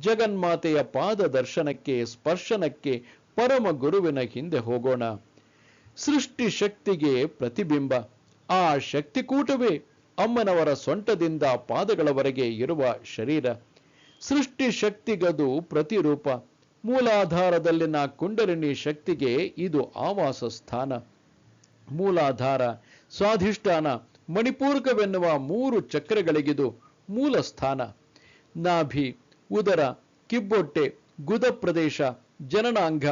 ಜಗನ್ಮಾತೆಯ ಪಾದ ದರ್ಶನಕ್ಕೆ, ಸ್ಪರ್ಶನಕ್ಕೆ, ಪರಮ ಗುರುವಿನ ಹಿಂದೆ ಹೋಗೋಣ. ಸೃಷ್ಟಿ ಶಕ್ತಿಗೆ ಪ್ರತಿಬಿಂಬ. ಆ ಶಕ್ತಿಕೂಟವೇ ಅಮ್ಮನವರ ಸೊಂಟದಿಂದ ಪಾದಗಳವರೆಗೆ ಇರುವ ಶರೀರ. ಸೃಷ್ಟಿ ಶಕ್ತಿಗದು ಪ್ರತಿರೂಪ. ಮೂಲಾಧಾರದಲ್ಲಿನ ಕುಂಡಲಿನಿ ಶಕ್ತಿಗೆ ಇದು ಆವಾಸ ಸ್ಥಾನ. ಮೂಲಾಧಾರ, ಸ್ವಾಧಿಷ್ಠಾನ, ಮಣಿಪೂರ್ಕವೆನ್ನುವ ಮೂರು ಚಕ್ರಗಳಿಗಿದು ಮೂಲ ಸ್ಥಾನ. ನಾಭಿ ಉದರ, ಕಿಬ್ಬೊಟ್ಟೆ, ಗುದ ಪ್ರದೇಶ, ಜನನಾಂಗ,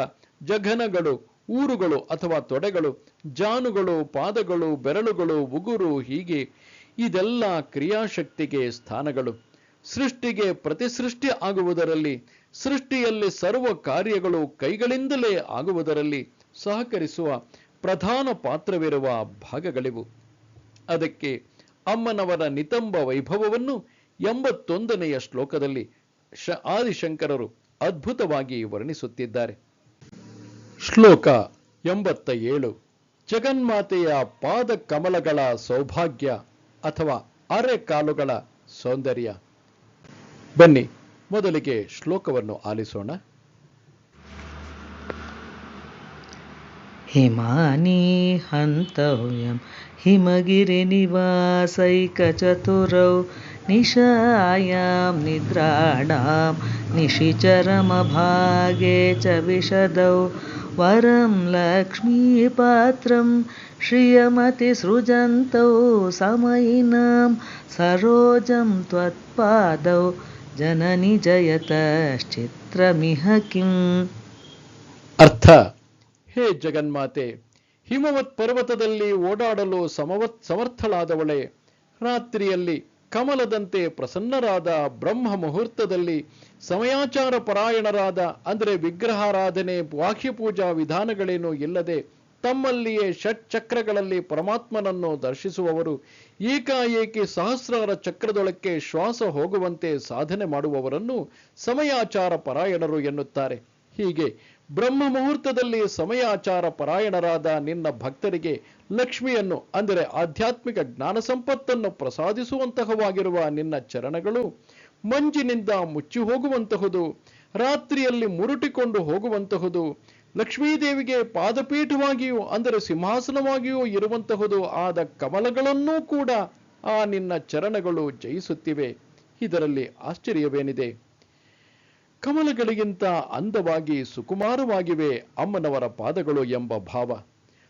ಜಘನಗಳು, ಊರುಗಳು ಅಥವಾ ತೊಡೆಗಳು, ಜಾನುಗಳು, ಪಾದಗಳು, ಬೆರಳುಗಳು, ಉಗುರು ಹೀಗೆ ಇದೆಲ್ಲ ಕ್ರಿಯಾಶಕ್ತಿಗೆ ಸ್ಥಾನಗಳು. ಸೃಷ್ಟಿಗೆ ಪ್ರತಿಸೃಷ್ಟಿ ಆಗುವುದರಲ್ಲಿ, ಸೃಷ್ಟಿಯಲ್ಲಿ ಸರ್ವ ಕಾರ್ಯಗಳು ಕೈಗಳಿಂದಲೇ ಆಗುವುದರಲ್ಲಿ ಸಹಕರಿಸುವ ಪ್ರಧಾನ ಪಾತ್ರವಿರುವ ಭಾಗಗಳಿವು. ಅದಕ್ಕೆ ಅಮ್ಮನವರ ನಿತಂಬ ವೈಭವವನ್ನು ಎಂಬತ್ತೊಂದನೆಯ ಶ್ಲೋಕದಲ್ಲಿ ಶ ಆದಿಶಂಕರರು ಅದ್ಭುತವಾಗಿ ವರ್ಣಿಸುತ್ತಿದ್ದಾರೆ. ಶ್ಲೋಕ ಎಂಬತ್ತ ಏಳು ಜಗನ್ಮಾತೆಯ ಪಾದ ಕಮಲಗಳ ಸೌಭಾಗ್ಯ ಅಥವಾ ಅರೆ ಕಾಲುಗಳ ಸೌಂದರ್ಯ. ಬನ್ನಿ, ಮೊದಲಿಗೆ ಶ್ಲೋಕವನ್ನು ಆಲಿಸೋಣ. ಹಿಮಾನಿ ಹಂತವ್ಯಂ ಹಿಮಗಿರಿ ನಿವಾಸೈಕ ಚತುರೌ निशायां निद्राणां निशिचरमभागे च विशदौ वरं लक्ष्मीपात्रं श्रियमतिसृजन्तौ समयिनां सरोजं त्वत्पादौ जननि जयतश्चित्रमिह किम् ಅರ್ಥ ಹೇ ಜಗನ್ಮಾತೆ ಹಿಮವತ್ ಪರ್ವತದಲ್ಲಿ ಓಡಾಡಲು ಸಮವತ್ ಸಮರ್ಥಳಾದವಳೆ ರಾತ್ರಿಯಲ್ಲಿ ಕಮಲದಂತೆ ಪ್ರಸನ್ನರಾದ ಬ್ರಹ್ಮ ಮುಹೂರ್ತದಲ್ಲಿ ಸಮಯಾಚಾರ ಪರಾಯಣರಾದ, ಅಂದರೆ ವಿಗ್ರಹಾರಾಧನೆ, ವಾಕ್ಯಪೂಜಾ ಪೂಜಾ ವಿಧಾನಗಳೇನೂ ಇಲ್ಲದೆ ತಮ್ಮಲ್ಲಿಯೇ ಷಟ್ ಚಕ್ರಗಳಲ್ಲಿ ಪರಮಾತ್ಮನನ್ನು ದರ್ಶಿಸುವವರು, ಏಕಾಏಕಿ ಸಹಸ್ರಾರ ಚಕ್ರದೊಳಕ್ಕೆ ಶ್ವಾಸ ಹೋಗುವಂತೆ ಸಾಧನೆ ಮಾಡುವವರನ್ನು ಸಮಯಾಚಾರ ಪರಾಯಣರು ಎನ್ನುತ್ತಾರೆ. ಹೀಗೆ ಬ್ರಹ್ಮ ಮುಹೂರ್ತದಲ್ಲಿ ಸಮಯಾಚಾರ ಪರಾಯಣರಾದ ನಿನ್ನ ಭಕ್ತರಿಗೆ ಲಕ್ಷ್ಮಿಯನ್ನು, ಅಂದರೆ ಆಧ್ಯಾತ್ಮಿಕ ಜ್ಞಾನ ಸಂಪತ್ತನ್ನು ಪ್ರಸಾದಿಸುವಂತಹವಾಗಿರುವ ನಿನ್ನ ಚರಣಗಳು ಮಂಜಿನಿಂದ ಮುಚ್ಚಿ ಹೋಗುವಂತಹುದು, ರಾತ್ರಿಯಲ್ಲಿ ಮುರುಟಿಕೊಂಡು ಹೋಗುವಂತಹುದು, ಲಕ್ಷ್ಮೀದೇವಿಗೆ ಪಾದಪೀಠವಾಗಿಯೂ, ಅಂದರೆ ಸಿಂಹಾಸನವಾಗಿಯೂ ಇರುವಂತಹುದು ಆದ ಕಮಲಗಳನ್ನೂ ಕೂಡ ಆ ನಿನ್ನ ಚರಣಗಳು ಜಯಿಸುತ್ತಿವೆ. ಇದರಲ್ಲಿ ಆಶ್ಚರ್ಯವೇನಿದೆ? ಕಮಲಗಳಿಗಿಂತ ಅಂದವಾಗಿ ಸುಕುಮಾರವಾಗಿವೆ ಅಮ್ಮನವರ ಪಾದಗಳು ಎಂಬ ಭಾವ.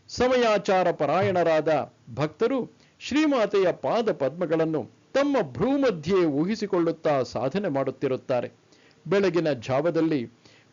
ಸಮಯಾಚಾರ ಪರಾಯಣರಾದ ಭಕ್ತರು ಶ್ರೀಮಾತೆಯ ಪಾದ ಪದ್ಮಗಳನ್ನು ತಮ್ಮ ಭ್ರೂಮಧ್ಯೆ ಊಹಿಸಿಕೊಳ್ಳುತ್ತಾ ಸಾಧನೆ ಮಾಡುತ್ತಿರುತ್ತಾರೆ. ಬೆಳಗಿನ ಜಾವದಲ್ಲಿ,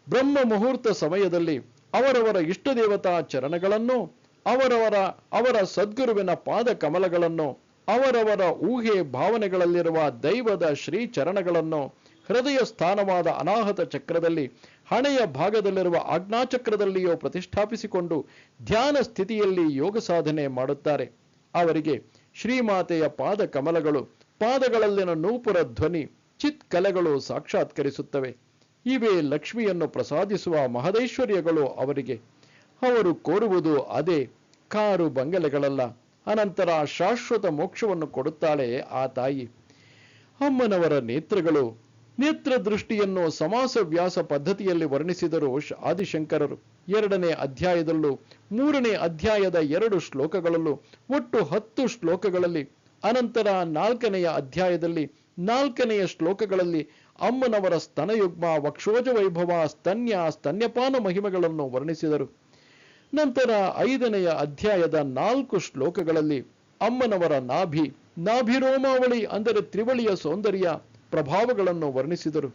ಬ್ರಹ್ಮ ಮುಹೂರ್ತ ಸಮಯದಲ್ಲಿ ಅವರವರ ಇಷ್ಟದೇವತಾ ಚರಣಗಳನ್ನು, ಅವರವರ, ಅವರ ಸದ್ಗುರುವಿನ ಪಾದ ಕಮಲಗಳನ್ನು, ಅವರವರ ಊಹೆ ಭಾವನೆಗಳಲ್ಲಿರುವ ದೈವದ ಶ್ರೀ ಚರಣಗಳನ್ನು ಹೃದಯ ಸ್ಥಾನವಾದ ಅನಾಹತ ಚಕ್ರದಲ್ಲಿ, ಹಣೆಯ ಭಾಗದಲ್ಲಿರುವ ಆಜ್ಞಾಚಕ್ರದಲ್ಲಿಯೋ ಪ್ರತಿಷ್ಠಾಪಿಸಿಕೊಂಡು ಧ್ಯಾನ ಸ್ಥಿತಿಯಲ್ಲಿ ಯೋಗ ಸಾಧನೆ ಮಾಡುತ್ತಾರೆ. ಅವರಿಗೆ ಶ್ರೀಮಾತೆಯ ಪಾದ ಕಮಲಗಳು, ಪಾದಗಳಲ್ಲಿನ ನೂಪುರ ಧ್ವನಿ, ಚಿತ್ ಕಲೆಗಳು ಸಾಕ್ಷಾತ್ಕರಿಸುತ್ತವೆ. ಇವೇ ಲಕ್ಷ್ಮಿಯನ್ನು ಪ್ರಸಾದಿಸುವ ಮಹದೈಶ್ವರ್ಯಗಳು ಅವರಿಗೆ. ಅವರು ಕೋರುವುದು ಅದೇ, ಕಾರು ಬಂಗಲೆಗಳಲ್ಲ. ಅನಂತರ ಶಾಶ್ವತ ಮೋಕ್ಷವನ್ನು ಕೊಡುತ್ತಾಳೆ ಆ ತಾಯಿ. ಅಮ್ಮನವರ ನೇತ್ರಗಳು ನೇತ್ರ ದೃಷ್ಟಿಯನ್ನು ಸಮಾಸ ವ್ಯಾಸ ಪದ್ಧತಿಯಲ್ಲಿ ವರ್ಣಿಸಿದರು ಆದಿಶಂಕರರು. ಎರಡನೇ ಅಧ್ಯಾಯದಲ್ಲೂ ಮೂರನೇ ಅಧ್ಯಾಯದ ಎರಡು ಶ್ಲೋಕಗಳಲ್ಲೂ ಒಟ್ಟು ಹತ್ತು ಶ್ಲೋಕಗಳಲ್ಲಿ, ಅನಂತರ ನಾಲ್ಕನೆಯ ಅಧ್ಯಾಯದಲ್ಲಿ, ನಾಲ್ಕನೆಯ ಶ್ಲೋಕಗಳಲ್ಲಿ ಅಮ್ಮನವರ ಸ್ತನಯುಗ್ಮ ವಕ್ಷೋಜ ವೈಭವ ಸ್ತನ್ಯ, ಸ್ತನ್ಯಪಾನ ಮಹಿಮೆಗಳನ್ನು ವರ್ಣಿಸಿದರು. ನಂತರ ಐದನೆಯ ಅಧ್ಯಾಯದ ನಾಲ್ಕು ಶ್ಲೋಕಗಳಲ್ಲಿ, ಅಮ್ಮನವರ ನಾಭಿ, ನಾಭಿರೋಮಾವಳಿ ಅಂದರೆ ತ್ರಿವಳಿಯ ಸೌಂದರ್ಯ ಪ್ರಭಾವಗಳನ್ನು ವರ್ಣಿಸಿದರು.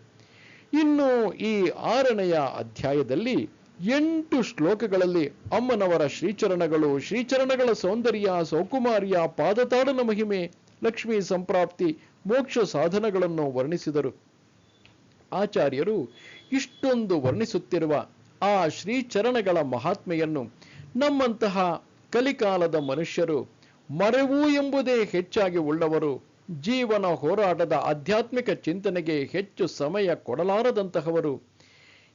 ಇನ್ನು ಈ ಆರನೆಯ ಅಧ್ಯಾಯದಲ್ಲಿ ಎಂಟು ಶ್ಲೋಕಗಳಲ್ಲಿ ಅಮ್ಮನವರ ಶ್ರೀಚರಣಗಳು, ಶ್ರೀಚರಣಗಳ ಸೌಂದರ್ಯ, ಸೌಕುಮಾರ್ಯ, ಪಾದತಾಡನ ಮಹಿಮೆ, ಲಕ್ಷ್ಮೀ ಸಂಪ್ರಾಪ್ತಿ, ಮೋಕ್ಷ ಸಾಧನಗಳನ್ನು ವರ್ಣಿಸಿದರು. ಆಚಾರ್ಯರು ಇಷ್ಟೊಂದು ವರ್ಣಿಸುತ್ತಿರುವ ಆ ಶ್ರೀಚರಣಗಳ ಮಹಾತ್ಮೆಯನ್ನು ನಮ್ಮಂತಹ ಕಲಿಕಾಲದ ಮನುಷ್ಯರು ಮರೆವು ಎಂಬುದೇ ಹೆಚ್ಚಾಗಿ ಉಳ್ಳವರು. ಜೀವನ ಹೋರಾಟದ ಆಧ್ಯಾತ್ಮಿಕ ಚಿಂತನೆಗೆ ಹೆಚ್ಚು ಸಮಯ ಕೊಡಲಾರದಂತಹವರು.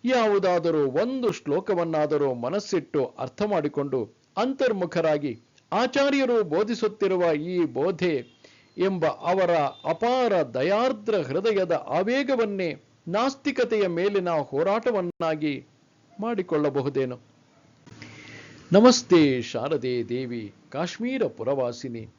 ಯಾವುದಾದರೂ ಒಂದು ಶ್ಲೋಕವನ್ನಾದರೂ ಮನಸ್ಸಿಟ್ಟು ಅರ್ಥ ಮಾಡಿಕೊಂಡು ಅಂತರ್ಮುಖರಾಗಿ ಆಚಾರ್ಯರು ಬೋಧಿಸುತ್ತಿರುವ ಈ ಬೋಧೆ ಎಂಬ ಅವರ ಅಪಾರ ದಯಾರ್ದ್ರ ಹೃದಯದ ಆವೇಗವನ್ನೇ ನಾಸ್ತಿಕತೆಯ ಮೇಲಿನ ಹೋರಾಟವನ್ನಾಗಿ ಮಾಡಿಕೊಳ್ಳಬಹುದೇನು? ನಮಸ್ತೆ ಶಾರದೆ ದೇವಿ, ಕಾಶ್ಮೀರ ಪುರವಾಸಿನಿ.